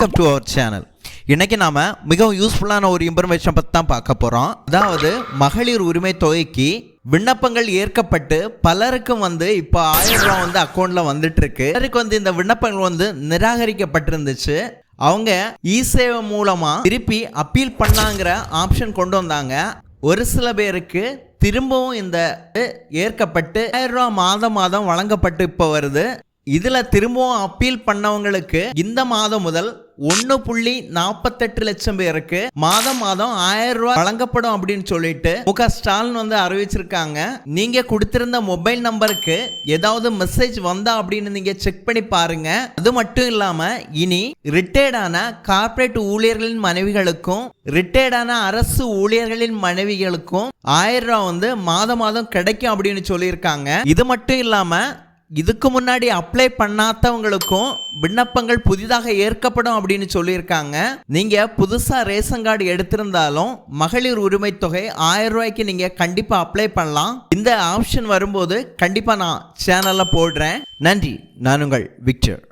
Welcome to our channel இன்னைக்கு நாம மிகவும் யூஸ்ஃபுல்லான ஒரு இன்ஃபர்மேஷன் பற்றி தான் பார்க்க போகிறோம் அதாவது மகளிர் உரிமை தொகைக்கு விண்ணப்பங்கள் ஏற்கப்பட்டு பலருக்கும் வந்து இப்போ ஆயிரம் ரூபா வந்து அக்கௌண்ட்ல வந்துட்டு இருக்கு பலருக்கு வந்து இந்த விண்ணப்பங்கள் வந்து நிராகரிக்கப்பட்டிருந்துச்சு. அவங்க இ சேவை மூலமா திருப்பி அப்பீல் பண்ணாங்கிற ஆப்ஷன் கொண்டு வந்தாங்க. ஒரு சில பேருக்கு திரும்பவும் இந்த ஏற்கப்பட்டு ஆயிரம் ரூபா மாதம் மாதம் வழங்கப்பட்டு இப்போ வருது. இதுல திரும்பவும் அப்பீல் பண்ணவங்களுக்கு இந்த மாதம் முதல் ஒன்று புள்ளி நாற்பத்தெட்டு லட்சம் பேருக்கு மாதம் மாதம் ஆயிரம் ரூபாய் வழங்கப்படும் அப்படின்னு சொல்லிட்டு மு ஸ்டாலின் வந்து அறிவிச்சிருக்காங்க. நீங்க கொடுத்திருந்த மொபைல் நம்பருக்கு ஏதாவது மெசேஜ் வந்தா அப்படின்னு நீங்க செக் பண்ணி பாருங்க. அது மட்டும் இல்லாம இனி ரிட்டையர்டான கார்ப்பரேட் ஊழியர்களின் மனைவிகளுக்கும் ரிட்டையர்டான அரசு ஊழியர்களின் மனைவிகளுக்கும் ஆயிரம் ரூபாய் வந்து மாதம் மாதம் கிடைக்கும் அப்படின்னு சொல்லியிருக்காங்க. இது மட்டும் இல்லாம இதுக்கு முன்னாடி அப்ளை பண்ணாதவங்களுக்கும் விண்ணப்பங்கள் புதிதாக ஏற்கப்படும் அப்படின்னு சொல்லியிருக்காங்க. நீங்க புதுசா ரேஷன் கார்டு எடுத்திருந்தாலும் மகளிர் உரிமை தொகை ஆயிரம் ரூபாய்க்கு நீங்க கண்டிப்பா அப்ளை பண்ணலாம். இந்த ஆப்ஷன் வரும்போது கண்டிப்பா நான் சேனல்ல போடுறேன். நன்றி. நான் உங்கள் விக்டர்.